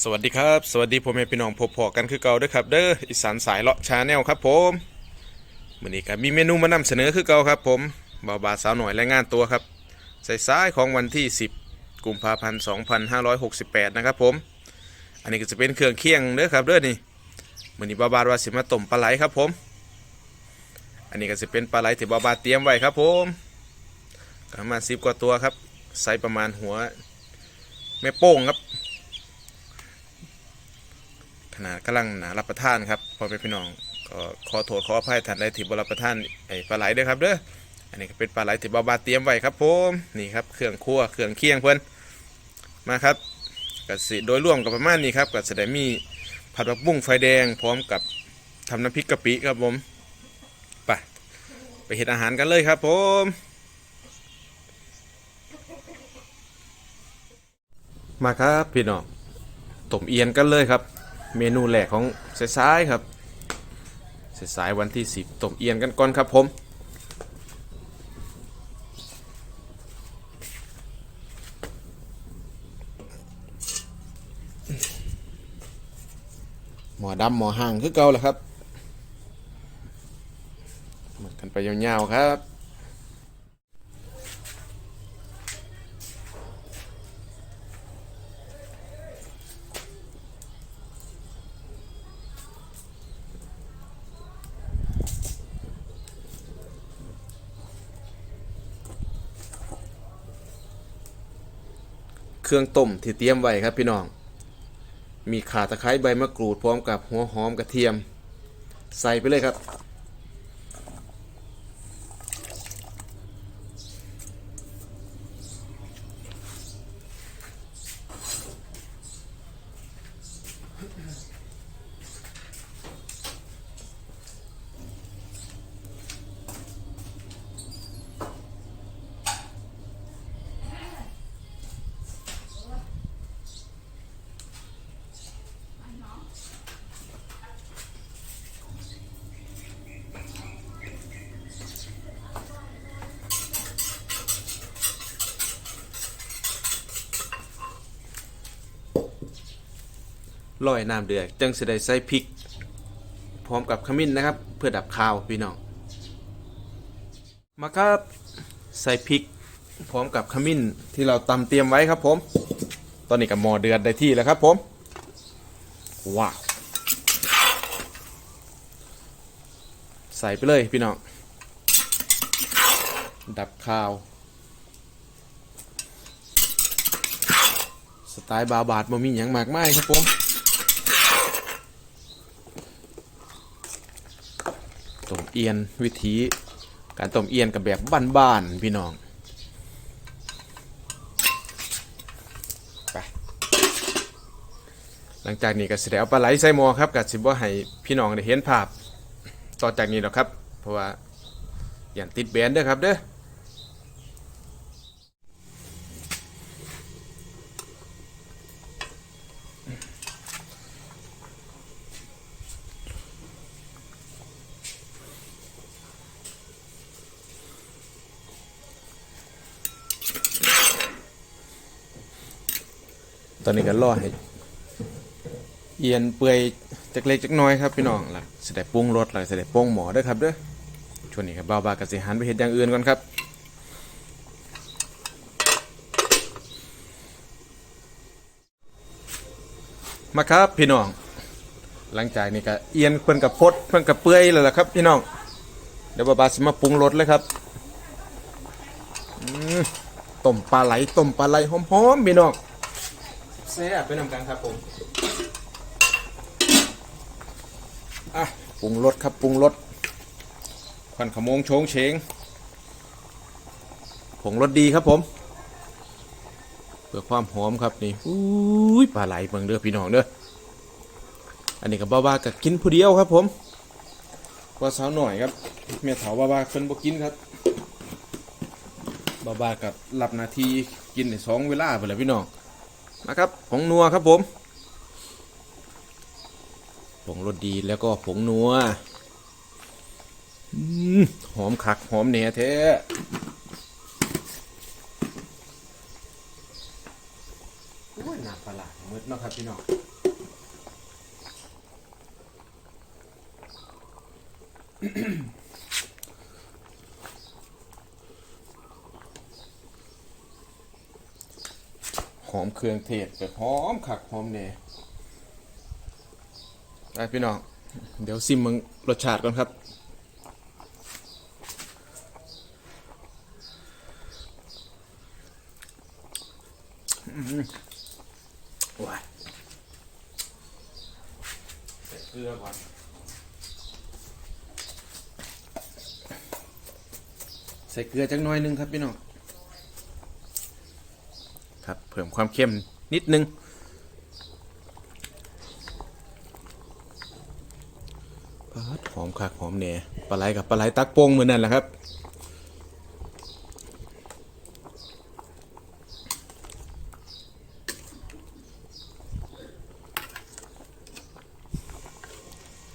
สวัสดีครับ สวัสดีพ่อแม่พี่น้องพบพอกันคือเก่าด้วยครับ เด้ออีสานสายเลาะชาแนลครับผมมื้อนี้ก็มีเมนูมานำเสนอคือเก่าครับ ผมบ่าวบาสาวหน่อยรายงานตัวครับใส่ซ้ายของวันที่ 10 กุมภาพันธ์2568 นะครับผม อันนี้ก็จะเป็นเครื่องเคียงเด้อครับเด้อนี่มื้อนี้บ่าวบาว่าสิมาต้มปลาไหลครับผม อันนี้ก็จะเป็นปลาไหลที่บ่าวบาเตรียมไว้ครับผมประมาณ10กว่าตัวครับไซส์ประมาณหัวแม่โป้งครับ นาดกำลังนารับประทานครับพอเป็นพี่น้องก็ขอโทษขออภัยท่านใดที่บรับประทานไอ้ปลาไหลเด้วยครับเด้ออันนี้ก็เป็นปลาไหลที่บาบาเตรียมไว้ครับผมนี่ครับเครื่องครัวเครื่องเคียงเพื่อนมาครับก็สิโดยรวมกับประมาณนี้ครับก็จะได้มีผัดผักบุ้งไฟแดงพร้อมกับทำน้ำพริกกะปิครับผมไปไปเห็ดอาหารกันเลยครับผมมาครับพี่น้องต้มเอียนกันเลยครับ เมนูแรกของสายๆครับสายๆวันที่ 10ต้มเอียนกันก่อนครับผมหมอดำหมอห่างคือเก่าแหละครับหมดกันไปยาวๆครับ รื่องต้มที่เตรียมไว้ครับพี่น้อง มีข่าตะไคร้ใบมะกรูดพร้อมกับหัวหอมกระเทียม ใส่ไปเลยครับ ลอยน้ำเดือดจังสิได้ใส่พริก พร้อมกับขมิ้นนะครับ เพื่อดับคาวพี่น้องมาครับใส่พริก พร้อมกับขมิ้นที่เราตำเตรียมไว้ครับผม ตอนนี้กับหมอเดือดได้ที่แล้วครับผมว้าวใส่ไปเลยพี่น้องดับคาว สไตล์บาบาดบ่มีอย่างมากมายครับผม ต้มเอียนวิธีการต้มเอียนกับแบบบ้านๆพี่น้องไปหลังจากนี้ก็สิได้เอาปลาไหลใส่หม้อครับกับสิบ่ให้พี่น้องได้เห็นภาพ ต่อจากนี้หรอกครับ เพราะว่าอย่างติดแบรนด์เด้อครับเด้อ ตอนนี้ก็รอให้เอียนเปื่อยจักเล็กจักน้อยครับพี่น้องล่ะเสิได้ปรุงรสล่ะสิได้ปรุงหมอด้อครับเด้อช่วงนี้ครับบ่าวบากระสิหันไปเฮ็ดอย่างอื่นก่อนครับมาครับพี่น้อง หลังจากนี้ก็เอียนเพิ่นกับพดเพิ่นกับเปื่อยแล้วล่ะครับพี่น้องเดี๋ยวบ่าวบาสิมาปรุงรสเลยครับต้มปลาไหลต้มปลาไหลหอมๆพี่น้อง แซ่บไปนำกันครับผมอะปรุงรสครับปรุงรสควันขโมงโชงเชงผงรสดีครับผมเพื่อความหอมครับนี่อุ้ยปลาไหลเบิ่งเด้อพี่น้องเด้ออันนี้กับบ้าบ้ากับกินผู้เดียวครับผมว่าสาวหน่อยครับแม่เถาบ้าบ้าเพิ่นบ่กินครับบ้าบ้ากับหลับนาทีกินในสองเวลาไปเลยพี่น้อง นะครับผงนัวครับผมผงรสดีแล้วก็ผงนัวอหอมคักหอมแหน่แท้โอ้ยหนักไปลาดมืดเนาะครับพี่น้อง เครื่องเทศแบบหอมขักหอมเน่ไปพี่น้อง เดี๋ยวซิมมึงรสชาติก่อนครับ ว้ายใส่เกลือก่อนใส่เกลือจักหน้อยหนึงครับพี่น้องครับ เพิ่มความเข้มนิดนึง ปลาหอมคักหอมแหน่ปลาไหลกับปลาไหลตักโป่งเหมือนนั่นแหละครับ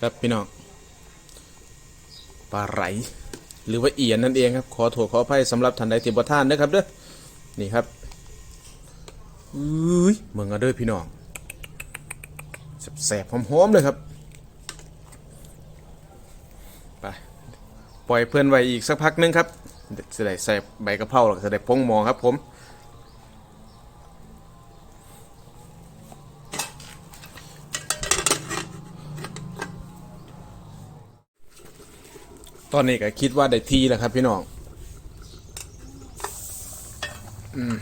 ครับพี่น้อง ปลาไหลหรือว่าเอียนนั่นเองครับ ขอโทษขออภัยสำหรับท่านใดที่บ่ท่านนะครับเด้อนี่ครับ อ้ยเมืองอาเด้อพี่น้องแสบๆหอมๆเลยครับไปปล่อยเพื่อนไว้อีกสักพักนึงครับเดี๋ยวจะได้ใส่ใบกะเพราแล้วก็จะได้พงมองครับผมตอนนี้ก็คิดว่าได้ที่แล้วครับพี่น้อง อืม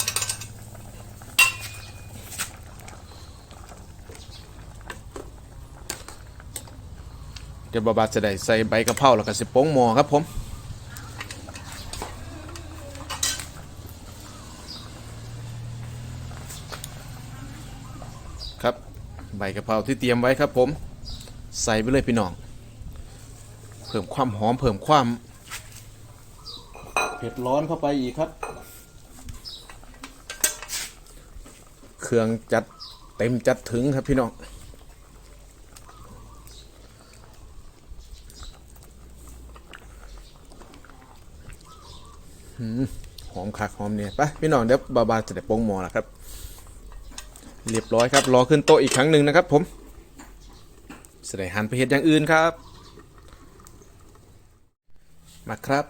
ดี๋ยวบาบาจะได้ใส่ใบกะเพราแล้วก็สิโป้งหมอครับผมครับใบกะเพราที่เตรียมไว้ครับผม ใส่ไปเลยพี่น้อง เพิ่มความหอมเพิ่มความเผ็ดร้อนเข้าไปอีกครับ เครื่องจัดเต็มจัดถึงครับพี่น้อง หอมคักหอมเนี่ยไปพี่น้องเดี๋ยวบาบาจะได้โป้งหมอแล้วครับ เรียบร้อยครับ รอขึ้นโต๊ะอีกครั้งหนึ่งนะครับ ผมจะได้หันไปเห็ดอย่างอื่นครับ มาครับ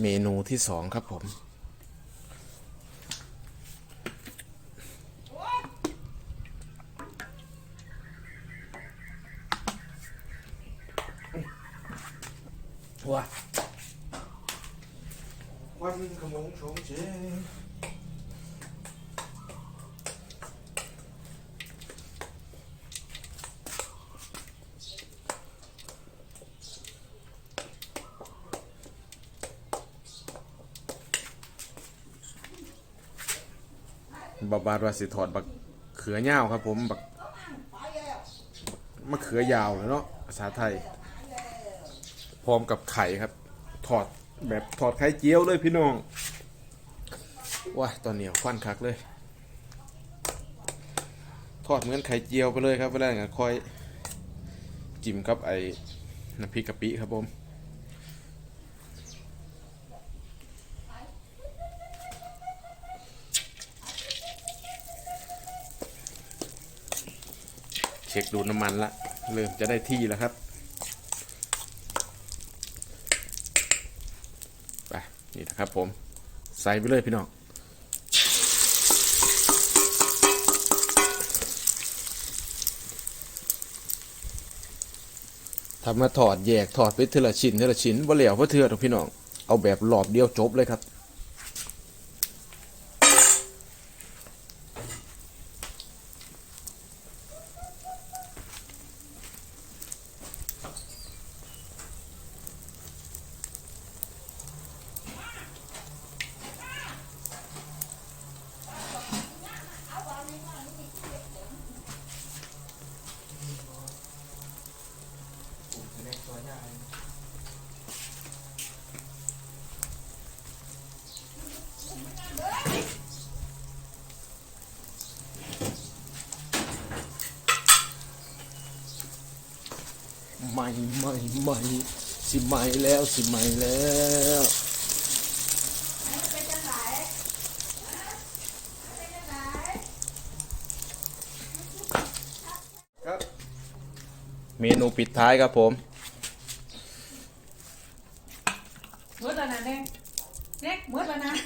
เมนูที่สองครับผมว้า วันขมงชงเจบาบาดว่าสิถอดบักเขือยาวครับผมบักมะเขือยาวเลยเนาะภาษาไทย พร้อมกับไข่ครับ ถอด แบบถอดไข่เจียวเลยพี่น้องว้าตอนนี้ควันคักเลย ทอดเหมือนไข่เจียวไปเลยครับเวลาอย่างนั้นค่อยจิ้มกับไอ้น้ำพริกกะปิครับผมเช็คดูน้ำมันละ เริ่มจะได้ที่แล้วครับ ไป นี่นะครับผม ใส่ไปเลยพี่น้องทำมาถอดแยกถอดไปเทละชิ้นเทละชิ้นว่าเหลวเพราะเถื่อหรอกพี่น้อง เอาแบบหลอบเดียวจบเลยครับ ใหม่ใหม่ใหม่สิใหม่แล้วสิใหม่แล้วเมนูปิดท้ายครับผมเมื่อตอนนั้นเด็กเด็กเมื่อตอนนั้น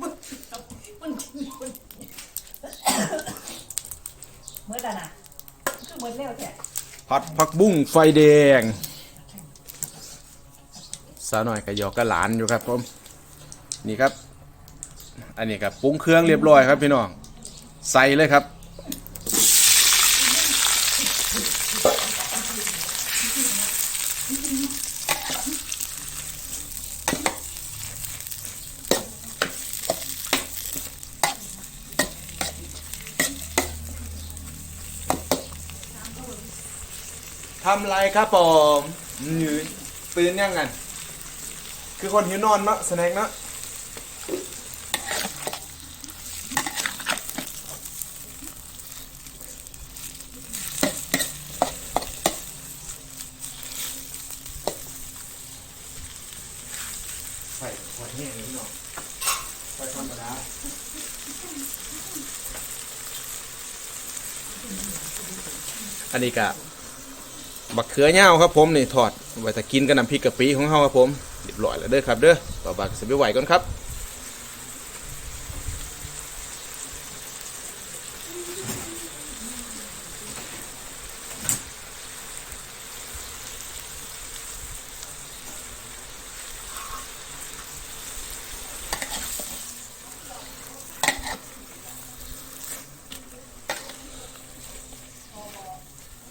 มืดมันเมื่อตอนนั้นคือเมื่อเร็วแค่ ผัดผักบุ้งไฟแดงสาวหน่อยกระยอกกระหลานอยู่ครับผมนี่ครับ อันนี้ครับปรุงเครื่องเรียบร้อยครับพี่น้องใส่เลยครับำไรครับผมยืนตื่นยังไงคือคนหิวนอนเนาะสแน็คเนาะใส่ขวดนี่นี่เนาะใส่ธรรมดาอันนี้กะ บักเขือเน่าครับผมนี่ทอดไว้จะกินกับน้ำพริกกะปิของเฮาครับผมเรียบร้อยแล้วเด้อครับเด้อต่อไปก็สิไปไหวก่อนครับ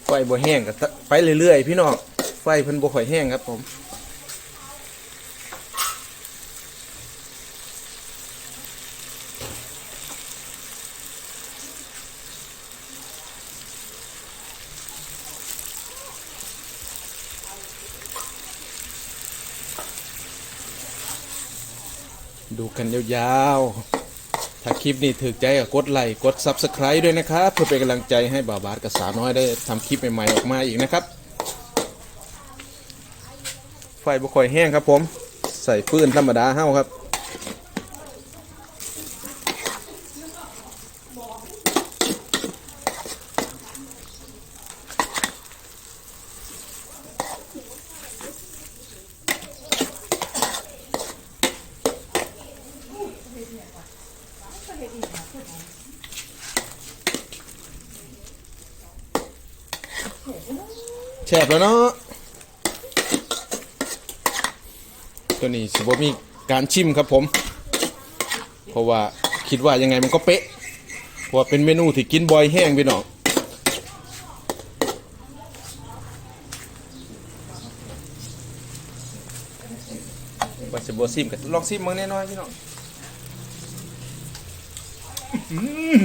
ไฟบ่แห้งก็ ไปเรื่อยๆพี่น้องไฟเพิ่นบ่ค่อยแห้งครับผมดูกันยาวๆ ถ้าคลิปนี้ถูกใจก็กดไลค์กด Subscribe ด้วยนะครับ เพื่อเป็นกำลังใจให้บ่าวบาสกับสาวน้อยได้ทำคลิปใหม่ๆออกมาอีกนะครับ ไฟบุคอยแห้งครับผม ใส่ฟืนธรรมดาเฮ้าครับ แฉบแล้วเนาะตัวนี้สิบ่มีการชิมครับผม เพราะว่าคิดว่ายังไงมันก็เป๊ะเพราะว่าเป็นเมนูที่กินบ่อยแห้งพี่น้องว่าสิบ่ซิมก็ลองซิมมึงแน่นอนพี่น้องอื้อหือ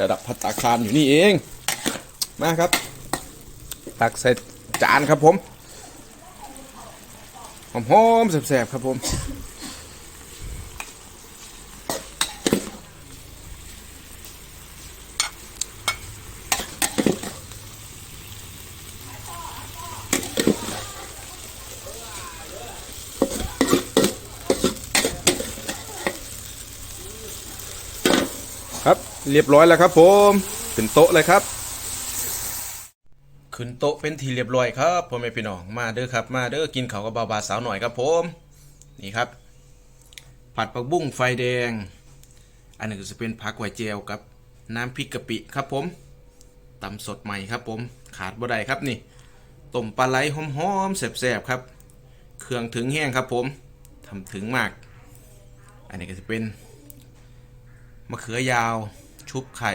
ระดับพัตตาคารอยู่นี่เอง มาครับ ตักใส่จานครับผมหอมๆแสบๆครับผมครับเรียบร้อยแล้วครับผมขึ้นโต๊ะเลยครับ ขึ้นโต๊ะเป็นทีเรียบร้อยครับพ่อแม่พี่น้องมาเด้อครับ มาเด้อกินข้าวกับบาบาสาวหน่อยครับผมนี่ครับ ผัดผักบุ้งไฟแดง อันนี้ก็จะเป็นผักไวเจลกับน้ำพริกกะปิครับผมตำสดใหม่ครับผมขาดบ่ได้ครับนี่ต้มปลาไหลหอมๆแซ่บๆครับ เครื่องถึงแห้งครับผมทำถึงมาก อันนี้ก็จะเป็นมะเขือยาวชุบไข่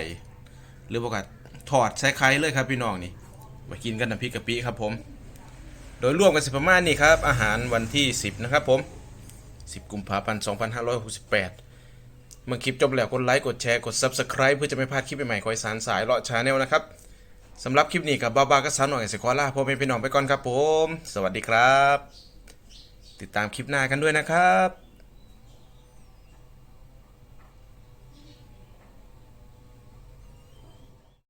หรือว่าก็ทอดใส่ไข่เลยครับพี่น้องนี่ มากินกันน้ำพริกกะปิครับผม โดยรวมกันสิประมาณนี้ครับ อาหารวันที่ 10 นะครับผม 10 กุมภาพันธ์2568 เมื่อคลิปจบแล้วกดไลค์ กดแชร์ กด Subscribe เพื่อจะไม่พลาดคลิปใหม่ๆคอยสารสายเลาะชาแนลนะครับสำหรับคลิปนี้กับบ้าบาก็สาวหน่อยสิขอลาพ่อแม่พี่น้องไปก่อนครับผม สวัสดีครับ ติดตามคลิปหน้ากันด้วยนะครับ